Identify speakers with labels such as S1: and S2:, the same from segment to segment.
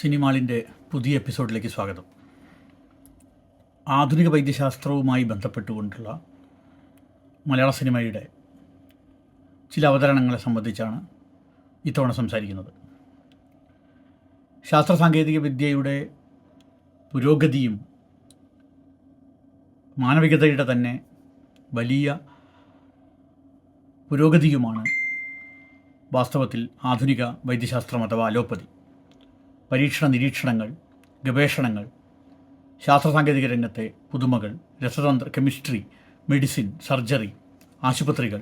S1: സിനിമാളിന്റെ പുതിയ എപ്പിസോഡിലേക്ക് സ്വാഗതം. ആധുനിക വൈദ്യശാസ്ത്രവുമായി ബന്ധപ്പെട്ടുകൊണ്ടുള്ള മലയാള സിനിമയുടെ ചില അവതരണങ്ങളെ സംബന്ധിച്ചാണ് ഇത്തവണ സംസാരിക്കുന്നത്. ശാസ്ത്ര സാങ്കേതിക വിദ്യയുടെ പുരോഗതിയും മാനവികതയുടെ തന്നെ വലിയ പുരോഗതിയുമാണ് വാസ്തവത്തിൽ ആധുനിക വൈദ്യശാസ്ത്രം അഥവാ അലോപ്പതി. പരീക്ഷണ നിരീക്ഷണങ്ങൾ ഗവേഷണങ്ങൾ ശാസ്ത്ര സാങ്കേതിക രംഗത്തെ പുതുമകൾ രസതന്ത്ര കെമിസ്ട്രി മെഡിസിൻ സർജറി ആശുപത്രികൾ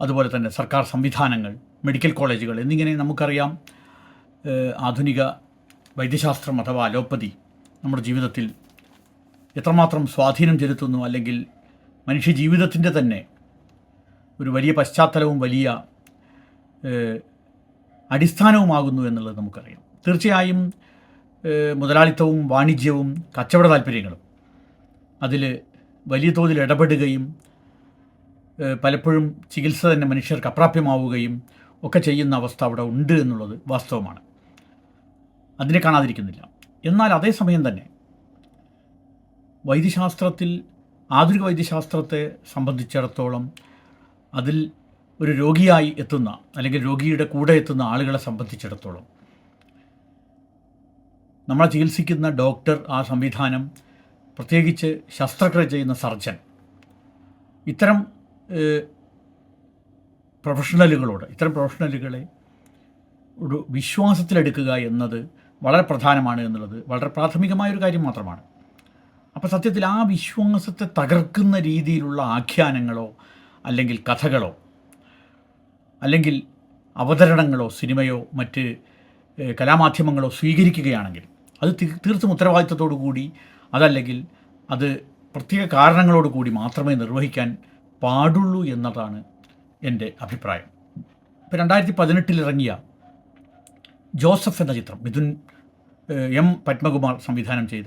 S1: അതുപോലെ തന്നെ സർക്കാർ സംവിധാനങ്ങൾ മെഡിക്കൽ കോളേജുകൾ എന്നിങ്ങനെ നമുക്കറിയാം. ആധുനിക വൈദ്യശാസ്ത്രം അഥവാ അലോപ്പതി നമ്മുടെ ജീവിതത്തിൽ എത്രമാത്രം സ്വാധീനം ചെലുത്തുന്നു അല്ലെങ്കിൽ മനുഷ്യ ജീവിതത്തിന്റെ തന്നെ ഒരു വലിയ പശ്ചാത്തലവും വലിയ അടിസ്ഥാനവുമാകുന്നു എന്നുള്ളത് നമുക്കറിയാം. തീർച്ചയായും മുതലാളിത്തവും വാണിജ്യവും കച്ചവട താല്പര്യങ്ങളും അതിൽ വലിയ തോതിൽ ഇടപെടുകയും പലപ്പോഴും ചികിത്സ തന്നെ മനുഷ്യർക്ക് അപ്രാപ്യമാവുകയും ഒക്കെ ചെയ്യുന്ന അവസ്ഥ അവിടെ ഉണ്ട് എന്നുള്ളത് വാസ്തവമാണ്. അതിനെ കാണാതിരിക്കുന്നില്ല. എന്നാൽ അതേസമയം തന്നെ വൈദ്യശാസ്ത്രത്തിൽ ആധുനിക വൈദ്യശാസ്ത്രത്തെ സംബന്ധിച്ചിടത്തോളം അതിൽ ഒരു രോഗിയായി എത്തുന്ന അല്ലെങ്കിൽ രോഗിയുടെ കൂടെ എത്തുന്ന ആളുകളെ സംബന്ധിച്ചിടത്തോളം നമ്മളെ ചികിത്സിക്കുന്ന ഡോക്ടർ ആ സംവിധാനം പ്രത്യേകിച്ച് ശസ്ത്രക്രിയ ചെയ്യുന്ന സർജൻ. ഇത്തരം പ്രൊഫഷണലുകളോട് ഇത്തരം പ്രൊഫഷണലുകളെ ഒരു വിശ്വാസത്തിലെടുക്കുക എന്നത് വളരെ പ്രധാനമാണ് എന്നുള്ളത്. വളരെ പ്രാഥമികമായ ഒരു കാര്യം മാത്രമാണ്. അപ്പോൾ സത്യത്തിൽ ആ വിശ്വാസത്തെ തകർക്കുന്ന രീതിയിലുള്ള ആഖ്യാനങ്ങളോ അല്ലെങ്കിൽ കഥകളോ അല്ലെങ്കിൽ അവതരണങ്ങളോ സിനിമയോ മറ്റ് കലാമാധ്യമങ്ങളോ സ്വീകരിക്കുകയാണെങ്കിൽ അത് തീർത്തും ഉത്തരവാദിത്തത്തോടു കൂടി അതല്ലെങ്കിൽ അത് പ്രത്യേക കാരണങ്ങളോട് കൂടി മാത്രമേ നിർവഹിക്കാൻ പാടുള്ളൂ എന്നതാണ് എന്റെ അഭിപ്രായം. ഇപ്പോൾ രണ്ടായിരത്തി പതിനെട്ടിൽ ഇറങ്ങിയ ജോസഫ് എന്ന ചിത്രം മിഥുൻ എം പത്മകുമാർ സംവിധാനം ചെയ്ത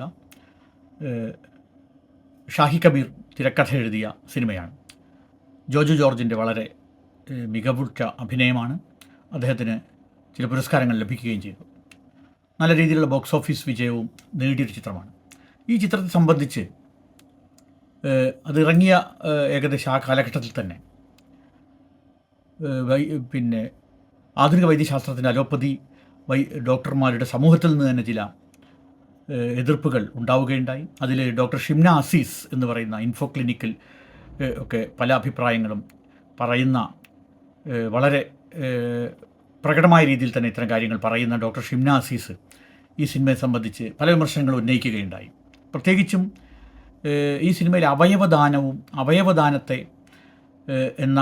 S1: ഷാഹി കബീർ തിരക്കഥ എഴുതിയ സിനിമയാണ്. ജോജു ജോർജിന്റെ വളരെ മികവുറ്റ അഭിനയമാണ്. അദ്ദേഹത്തിന് ചില പുരസ്കാരങ്ങൾ ലഭിക്കുകയും ചെയ്തു. നല്ല രീതിയിലുള്ള ബോക്സ് ഓഫീസ് വിജയവും നേടിയൊരു ചിത്രമാണ്. ഈ ചിത്രത്തെ സംബന്ധിച്ച് അത് ഇറങ്ങിയ ഏകദേശം ആ കാലഘട്ടത്തിൽ തന്നെ പിന്നെ ആധുനിക വൈദ്യശാസ്ത്രത്തിന്റെ അലോപ്പതി വൈ ഡോക്ടർമാരുടെ സമൂഹത്തിൽ നിന്ന് തന്നെ ചില എതിർപ്പുകൾ ഉണ്ടാവുകയുണ്ടായി. അതിൽ ഡോക്ടർ ഷിംന അസീസ് എന്ന് പറയുന്ന ഇൻഫോ ക്ലിനിക്കിൽ ഒക്കെ പല അഭിപ്രായങ്ങളും പറയുന്ന വളരെ പ്രകടമായ രീതിയിൽ തന്നെ ഇത്തരം കാര്യങ്ങൾ പറയുന്ന ഡോക്ടർ ഷിംന അസീസ് ഈ സിനിമയെ സംബന്ധിച്ച് പല വിമർശനങ്ങളും ഉന്നയിക്കുകയുണ്ടായി. പ്രത്യേകിച്ചും ഈ സിനിമയിലെ അവയവദാനവും അവയവദാനത്തെ എന്ന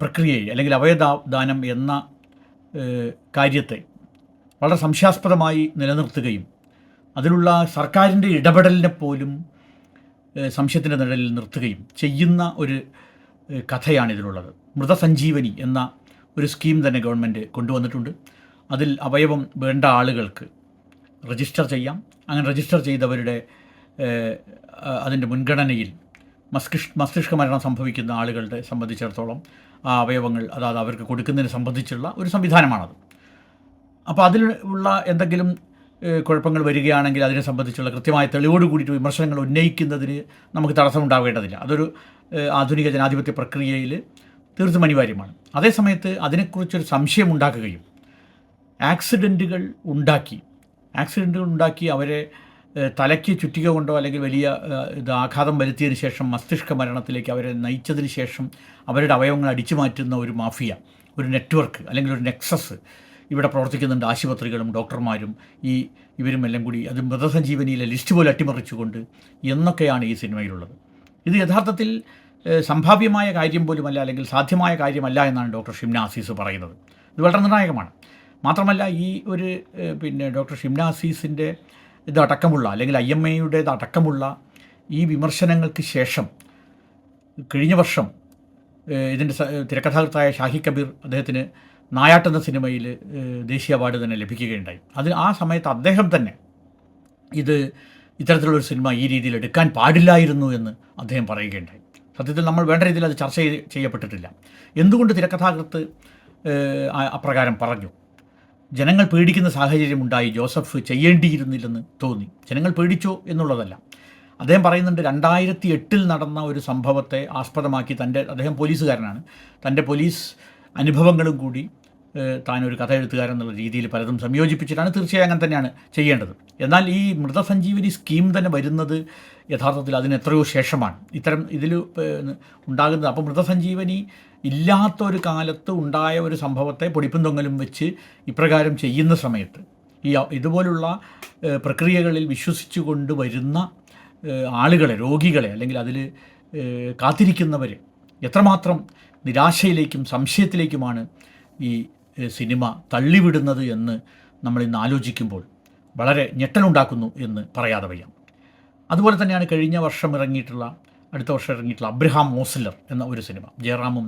S1: പ്രക്രിയയെ അല്ലെങ്കിൽ അവയവദാനം എന്ന കാര്യത്തെ വളരെ സംശയാസ്പദമായി നിലനിർത്തുകയും അതിലുള്ള സർക്കാരിന്റെ ഇടപെടലിനെ പോലും സംശയത്തിന്റെ നിഴലിൽ നിർത്തുകയും ചെയ്യുന്ന ഒരു കഥയാണിതിലുള്ളത് മൃതസഞ്ജീവനി എന്ന ഒരു സ്കീം തന്നെ ഗവൺമെന്റ് കൊണ്ടുവന്നിട്ടുണ്ട്. അതിൽ അവയവം വേണ്ട ആളുകൾക്ക് രജിസ്റ്റർ ചെയ്യാം. അങ്ങനെ രജിസ്റ്റർ ചെയ്തവരുടെ അതിന്റെ മുൻഗണനയിൽ മസ്തിഷ് മസ്തിഷ്ക മരണം സംഭവിക്കുന്ന ആളുകളുടെ സംബന്ധിച്ചിടത്തോളം ആ അവയവങ്ങൾ അതായത് അവർക്ക് കൊടുക്കുന്നതിനെ സംബന്ധിച്ചുള്ള ഒരു സംവിധാനമാണത്. അപ്പോൾ അതിൽ ഉള്ള എന്തെങ്കിലും കുഴപ്പങ്ങൾ വരികയാണെങ്കിൽ അതിനെ സംബന്ധിച്ചുള്ള കൃത്യമായ തെളിവോട് കൂടിയിട്ട് വിമർശനങ്ങൾ ഉന്നയിക്കുന്നതിന് നമുക്ക് തടസ്സമുണ്ടാവേണ്ടതില്ല അതൊരു ആധുനിക ജനാധിപത്യ പ്രക്രിയയിൽ തീർത്തും അനിവാര്യമാണ്. അതേസമയത്ത് അതിനെക്കുറിച്ചൊരു സംശയം ഉണ്ടാക്കുകയും ആക്സിഡന്റുകൾ ഉണ്ടാക്കി. ആക്സിഡന്റുകൾ ഉണ്ടാക്കി അവരെ തലയ്ക്ക് ചുറ്റിക കൊണ്ടോ അല്ലെങ്കിൽ വലിയ ഇത് ആഘാതം വരുത്തിയതിന് ശേഷം മസ്തിഷ്ക മരണത്തിലേക്ക് അവരെ നയിച്ചതിന് ശേഷം അവരുടെ അവയവങ്ങൾ അടിച്ചു മാറ്റുന്ന ഒരു മാഫിയ ഒരു നെറ്റ്വർക്ക് അല്ലെങ്കിൽ ഒരു നെക്സസ് ഇവിടെ പ്രവർത്തിക്കുന്നുണ്ട്. ആശുപത്രികളും ഡോക്ടർമാരും ഈ ഇവരും എല്ലാം കൂടി അത് മൃതസഞ്ജീവനിയിലെ ലിസ്റ്റ് പോലെ അട്ടിമറിച്ചുകൊണ്ട് എന്നൊക്കെയാണ് ഈ സിനിമയിലുള്ളത്. ഇത് യഥാർത്ഥത്തിൽ സംഭാവ്യമായ കാര്യം പോലുമല്ല അല്ലെങ്കിൽ സാധ്യമായ കാര്യമല്ല എന്നാണ് ഡോക്ടർ ഷിംന ആസീസ് പറയുന്നത്. ഇത് വളരെ നിർണായകമാണ്. മാത്രമല്ല ഈ ഒരു പിന്നെ ഡോക്ടർ ഷിംനാസീസിന്റെ ഇതടക്കമുള്ള അല്ലെങ്കിൽ ഐ എം എയുടേതടക്കമുള്ള ഈ വിമർശനങ്ങൾക്ക് ശേഷം കഴിഞ്ഞ വർഷം ഇതിന്റെ തിരക്കഥാകൃത്തായ ഷാഹി കബീർ അദ്ദേഹത്തിന് നായാട്ടെന്ന സിനിമയിൽ ദേശീയ അവാർഡ് തന്നെ ലഭിക്കുകയുണ്ടായി. അത് ആ സമയത്ത് അദ്ദേഹം തന്നെ ഇത് ഇത്തരത്തിലുള്ളൊരു സിനിമ ഈ രീതിയിൽ എടുക്കാൻ പാടില്ലായിരുന്നു എന്ന് അദ്ദേഹം പറയുകയുണ്ടായി. സത്യത്തിൽ നമ്മൾ വേണ്ട രീതിയിൽ അത് ചർച്ച ചെയ്യപ്പെട്ടിട്ടില്ല. എന്തുകൊണ്ട് തിരക്കഥാകൃത്ത് അപ്രകാരം പറഞ്ഞു? ജനങ്ങൾ പേടിക്കുന്ന സാഹചര്യമുണ്ടായി ജോസഫ് ചെയ്യേണ്ടിയിരുന്നില്ലെന്ന് തോന്നി. ജനങ്ങൾ പേടിച്ചോ എന്നുള്ളതല്ല. അദ്ദേഹം പറയുന്നുണ്ട് രണ്ടായിരത്തി എട്ടിൽ നടന്ന ഒരു സംഭവത്തെ ആസ്പദമാക്കി തന്റെ അദ്ദേഹം പോലീസുകാരനാണ്. തന്റെ പോലീസ് അനുഭവങ്ങളും കൂടി താനൊരു കഥ എഴുത്തുകാരൻ എന്നുള്ള രീതിയിൽ പലതും സംയോജിപ്പിച്ചിട്ടാണ് തീർച്ചയായും അങ്ങനെ തന്നെയാണ് ചെയ്യേണ്ടത്. എന്നാൽ ഈ മൃതസഞ്ജീവനി സ്കീം തന്നെ വരുന്നത് യഥാർത്ഥത്തിൽ അതിന് എത്രയോ ശേഷമാണ്. ഇത്തരം ഇതിൽ ഉണ്ടാകുന്നത്. അപ്പോൾ മൃതസഞ്ജീവനി ഇല്ലാത്ത ഒരു കാലത്ത് ഉണ്ടായ ഒരു സംഭവത്തെ പൊടിപ്പും തൊങ്ങലും വെച്ച് ഇപ്രകാരം ചെയ്യുന്ന സമയത്ത് ഈ ഇതുപോലുള്ള പ്രക്രിയകളിൽ വിശ്വസിച്ചുകൊണ്ട് വരുന്ന ആളുകളെ രോഗികളെ അല്ലെങ്കിൽ അതിൽ കാത്തിരിക്കുന്നവർ എത്രമാത്രം നിരാശയിലേക്കും സംശയത്തിലേക്കുമാണ് ഈ സിനിമ തള്ളിവിടുന്നത് എന്ന് നമ്മൾ ഇന്ന് ആലോചിക്കുമ്പോൾ വളരെ ഞെട്ടലുണ്ടാക്കുന്നു എന്ന് പറയാതെ വയ്യ. അതുപോലെ തന്നെയാണ് കഴിഞ്ഞ വർഷം ഇറങ്ങിയിട്ടുള്ള അടുത്ത വർഷം ഇറങ്ങിയിട്ടുള്ള അബ്രഹാം മോസ്ലർ എന്ന ഒരു സിനിമ. ജയറാമും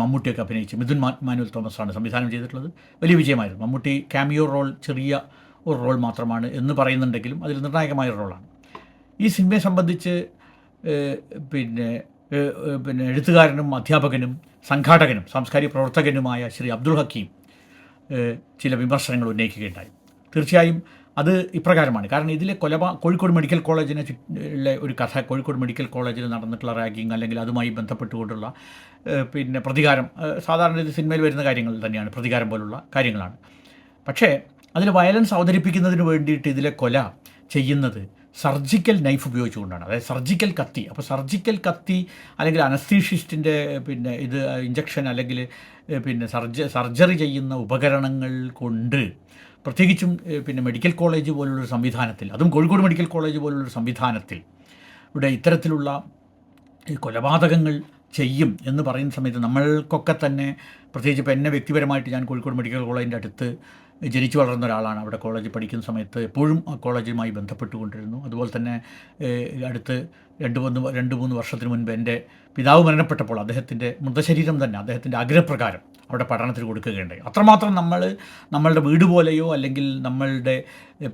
S1: മമ്മൂട്ടിയൊക്കെ അഭിനയിച്ച് മിഥുൻ മാനുവൽ തോമസാണ് സംവിധാനം ചെയ്തിട്ടുള്ളത്. വലിയ വിജയമായിരുന്നു. മമ്മൂട്ടി ക്യാമിയോ റോൾ ചെറിയ ഒരു റോൾ മാത്രമാണ് എന്ന് പറയുന്നുണ്ടെങ്കിലും അതിൽ നിർണായകമായ റോളാണ് ഈ സിനിമയെ സംബന്ധിച്ച് പിന്നെ പിന്നെ എഴുത്തുകാരനും അധ്യാപകനും സംഘാടകനും സാംസ്കാരിക പ്രവർത്തകനുമായ ശ്രീ അബ്ദുൾ ഹക്കീം ചില വിമർശനങ്ങൾ ഉന്നയിക്കുകയുണ്ടായി. തീർച്ചയായും അത് ഇപ്രകാരമാണ്. കാരണം ഇതിലെ കൊലപാ കോഴിക്കോട് മെഡിക്കൽ കോളേജിനെ ചുറ്റിലെ ഒരു കഥ കോഴിക്കോട് മെഡിക്കൽ കോളേജിൽ നടന്നിട്ടുള്ള റാഗിങ് അല്ലെങ്കിൽ അതുമായി ബന്ധപ്പെട്ടുകൊണ്ടുള്ള പിന്നെ പ്രതികാരം സാധാരണ ഇത് സിനിമയിൽ വരുന്ന കാര്യങ്ങൾ തന്നെയാണ് പ്രതികാരം പോലുള്ള കാര്യങ്ങളാണ്. പക്ഷേ അതിൽ വയലൻസ് അവതരിപ്പിക്കുന്നതിന് വേണ്ടിയിട്ട് ഇതിലെ കൊല ചെയ്യുന്നത് സർജിക്കൽ നൈഫ് ഉപയോഗിച്ചുകൊണ്ടാണ്. അതായത് സർജിക്കൽ കത്തി. അപ്പോൾ സർജിക്കൽ കത്തി അല്ലെങ്കിൽ അനസ്തീഷിസ്റ്റിന്റെ പിന്നെ ഇത് ഇഞ്ചക്ഷൻ അല്ലെങ്കിൽ പിന്നെ സർജ സർജറി ചെയ്യുന്ന ഉപകരണങ്ങൾ കൊണ്ട് പ്രത്യേകിച്ചും പിന്നെ മെഡിക്കൽ കോളേജ് പോലുള്ളൊരു സംവിധാനത്തിൽ അതും കോഴിക്കോട് മെഡിക്കൽ കോളേജ് പോലുള്ളൊരു സംവിധാനത്തിൽ ഇവിടെ ഇത്തരത്തിലുള്ള കൊലപാതകങ്ങൾ ചെയ്യും എന്ന് പറയുന്ന സമയത്ത് നമ്മൾക്കൊക്കെ തന്നെ പ്രത്യേകിച്ച് ഇപ്പോൾ എന്നെ വ്യക്തിപരമായിട്ട് ഞാൻ കോഴിക്കോട് മെഡിക്കൽ കോളേജിന്റെ അടുത്ത് ജനിച്ചു വളർന്ന ഒരാളാണ്. അവിടെ കോളേജിൽ പഠിക്കുന്ന സമയത്ത് എപ്പോഴും ആ കോളേജുമായി ബന്ധപ്പെട്ടുകൊണ്ടിരുന്നു. അതുപോലെ തന്നെ അടുത്ത് രണ്ട് മൂന്ന് രണ്ട് മൂന്ന് വർഷത്തിന് മുൻപ് എന്റെ പിതാവ് മരണപ്പെട്ടപ്പോൾ അദ്ദേഹത്തിന്റെ മൃതശരീരം തന്നെ അദ്ദേഹത്തിന്റെ ആഗ്രഹപ്രകാരം അവിടെ പഠനത്തിന് കൊടുക്കുകയുണ്ടായി. അത്രമാത്രം നമ്മൾ നമ്മളുടെ വീട് പോലെയോ അല്ലെങ്കിൽ നമ്മളുടെ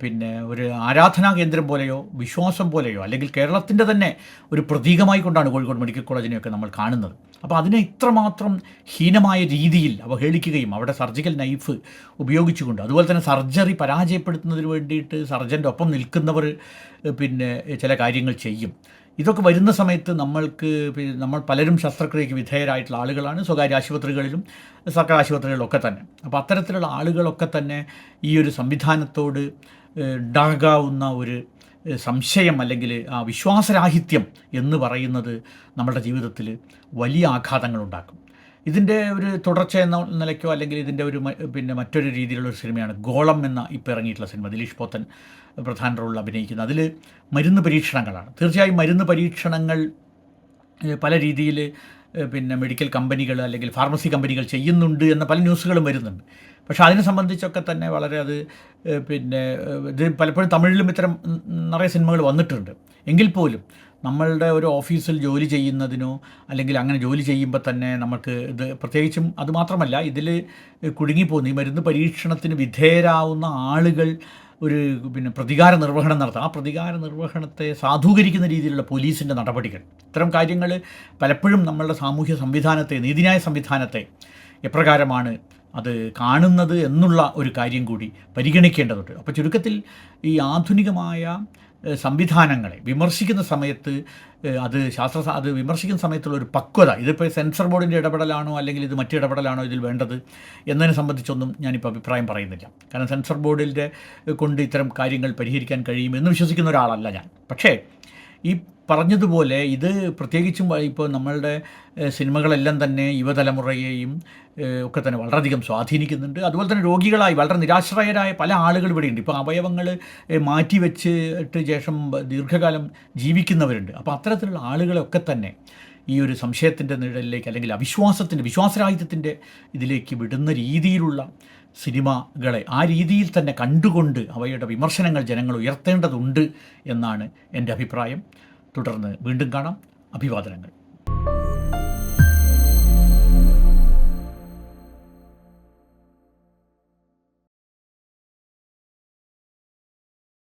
S1: പിന്നെ ഒരു ആരാധനാ കേന്ദ്രം പോലെയോ വിശ്വാസം പോലെയോ അല്ലെങ്കിൽ കേരളത്തിന്റെ തന്നെ ഒരു പ്രതീകമായി കൊണ്ടാണ് കോഴിക്കോട് മെഡിക്കൽ കോളേജിനെയൊക്കെ നമ്മൾ കാണുന്നത്. അപ്പോൾ അതിനെ ഇത്രമാത്രം ഹീനമായ രീതിയിൽ അവഹേളിക്കുകയും അവിടെ സർജിക്കൽ നൈഫ് ഉപയോഗിച്ചുകൊണ്ട് അതുപോലെ തന്നെ സർജറി പരാജയപ്പെടുത്തുന്നതിന് വേണ്ടിയിട്ട് സർജന്റെ ഒപ്പം നിൽക്കുന്നവർ പിന്നെ ചില കാര്യങ്ങൾ ചെയ്യും. ഇതൊക്കെ വരുന്ന സമയത്ത് നമ്മൾക്ക് നമ്മൾ പലരും ശസ്ത്രക്രിയയ്ക്ക് വിധേയരായിട്ടുള്ള ആളുകളാണ് സ്വകാര്യ ആശുപത്രികളിലും സർക്കാർ ആശുപത്രികളിലൊക്കെ തന്നെ. അപ്പോൾ അത്തരത്തിലുള്ള ആളുകളൊക്കെ തന്നെ ഈ ഒരു സംവിധാനത്തോട് ഉണ്ടാകാവുന്ന ഒരു സംശയം അല്ലെങ്കിൽ ആ വിശ്വാസരാഹിത്യം എന്ന് പറയുന്നത് നമ്മുടെ ജീവിതത്തിൽ വലിയ ആഘാതങ്ങൾ ഉണ്ടാക്കും. ഇതിന്റെ ഒരു തുടർച്ച എന്ന നിലയ്ക്കോ അല്ലെങ്കിൽ ഇതിന്റെ ഒരു പിന്നെ മറ്റൊരു രീതിയിലുള്ള ഒരു സിനിമയാണ് ഗോളം എന്ന ഇപ്പോൾ ഇറങ്ങിയിട്ടുള്ള സിനിമ. ദിലീഷ് പോത്തൻ പ്രധാന റോളിൽ അഭിനയിക്കുന്നത്. അതിൽ മരുന്ന് പരീക്ഷണങ്ങളാണ്. തീർച്ചയായും മരുന്ന് പരീക്ഷണങ്ങൾ പല രീതിയിൽ പിന്നെ മെഡിക്കൽ കമ്പനികൾ അല്ലെങ്കിൽ ഫാർമസി കമ്പനികൾ ചെയ്യുന്നുണ്ട് എന്ന പല ന്യൂസുകളും വരുന്നുണ്ട്. പക്ഷേ അതിനെ സംബന്ധിച്ചൊക്കെ തന്നെ വളരെ അത് പിന്നെ ഇത് പലപ്പോഴും തമിഴിലും ഇത്തരം നിറയെ സിനിമകൾ വന്നിട്ടുണ്ട്. എങ്കിൽ പോലും നമ്മളുടെ ഒരു ഓഫീസിൽ ജോലി ചെയ്യുന്നതിനോ അല്ലെങ്കിൽ അങ്ങനെ ജോലി ചെയ്യുമ്പോൾ തന്നെ നമുക്ക് ഇത് പ്രത്യേകിച്ചും അതുമാത്രമല്ല ഇതിൽ കുടുങ്ങിപ്പോകുന്ന ഈ മരുന്ന് പരീക്ഷണത്തിന് വിധേയരാവുന്ന ആളുകൾ ഒരു പിന്നെ പ്രതികാര നിർവഹണം നടത്തുക ആ പ്രതികാര നിർവഹണത്തെ സാധൂകരിക്കുന്ന രീതിയിലുള്ള പോലീസിന്റെ നടപടികൾ. ഇത്തരം കാര്യങ്ങൾ പലപ്പോഴും നമ്മളുടെ സാമൂഹ്യ സംവിധാനത്തെ നീതിന്യായ സംവിധാനത്തെ എപ്രകാരമാണ് അത് കാണുന്നത് എന്നുള്ള ഒരു കാര്യം കൂടി പരിഗണിക്കേണ്ടതുണ്ട്. അപ്പോൾ ചുരുക്കത്തിൽ ഈ ആധുനികമായ സംവിധാനങ്ങളെ വിമർശിക്കുന്ന സമയത്ത് അത് ശാസ്ത്ര അത് വിമർശിക്കുന്ന സമയത്തുള്ള ഒരു പക്വത ഇതിപ്പോൾ സെൻസർ ബോർഡിന്റെ ഇടപെടലാണോ അല്ലെങ്കിൽ ഇത് മറ്റു ഇടപെടലാണോ ഇതിൽ വേണ്ടത് എന്നതിനെ സംബന്ധിച്ചൊന്നും ഞാനിപ്പോൾ അഭിപ്രായം പറയുന്നില്ല. കാരണം സെൻസർ ബോർഡിന്റെ കൊണ്ട് ഇത്തരം കാര്യങ്ങൾ പരിഹരിക്കാൻ കഴിയുമെന്ന് വിശ്വസിക്കുന്ന ഒരാളല്ല ഞാൻ. പക്ഷേ ഈ പറഞ്ഞതുപോലെ ഇത് പ്രത്യേകിച്ചും ഇപ്പോൾ നമ്മളുടെ സിനിമകളെല്ലാം തന്നെ യുവതലമുറയെയും ഒക്കെ തന്നെ വളരെയധികം സ്വാധീനിക്കുന്നുണ്ട്. അതുപോലെ തന്നെ രോഗികളായി വളരെ നിരാശ്രയരായ പല ആളുകൾ ഇവിടെയുണ്ട്. ഇപ്പോൾ അവയവങ്ങൾ മാറ്റിവെച്ചിട്ട് ശേഷം ദീർഘകാലം ജീവിക്കുന്നവരുണ്ട്. അപ്പോൾ അത്തരത്തിലുള്ള ആളുകളൊക്കെ തന്നെ ഈ ഒരു സംശയത്തിന്റെ നിഴലിലേക്ക് അല്ലെങ്കിൽ അവിശ്വാസത്തിന്റെ വിശ്വാസരാഹിത്യത്തിന്റെ ഇതിലേക്ക് വിടുന്ന രീതിയിലുള്ള സിനിമകളെ ആ രീതിയിൽ തന്നെ കണ്ടുകൊണ്ട് അവയുടെ വിമർശനങ്ങൾ ജനങ്ങൾ ഉയർത്തേണ്ടതുണ്ട് എന്നാണ് എന്റെ അഭിപ്രായം. തുടർന്ന് വീണ്ടും കാണാം. അഭിവാദനങ്ങൾ.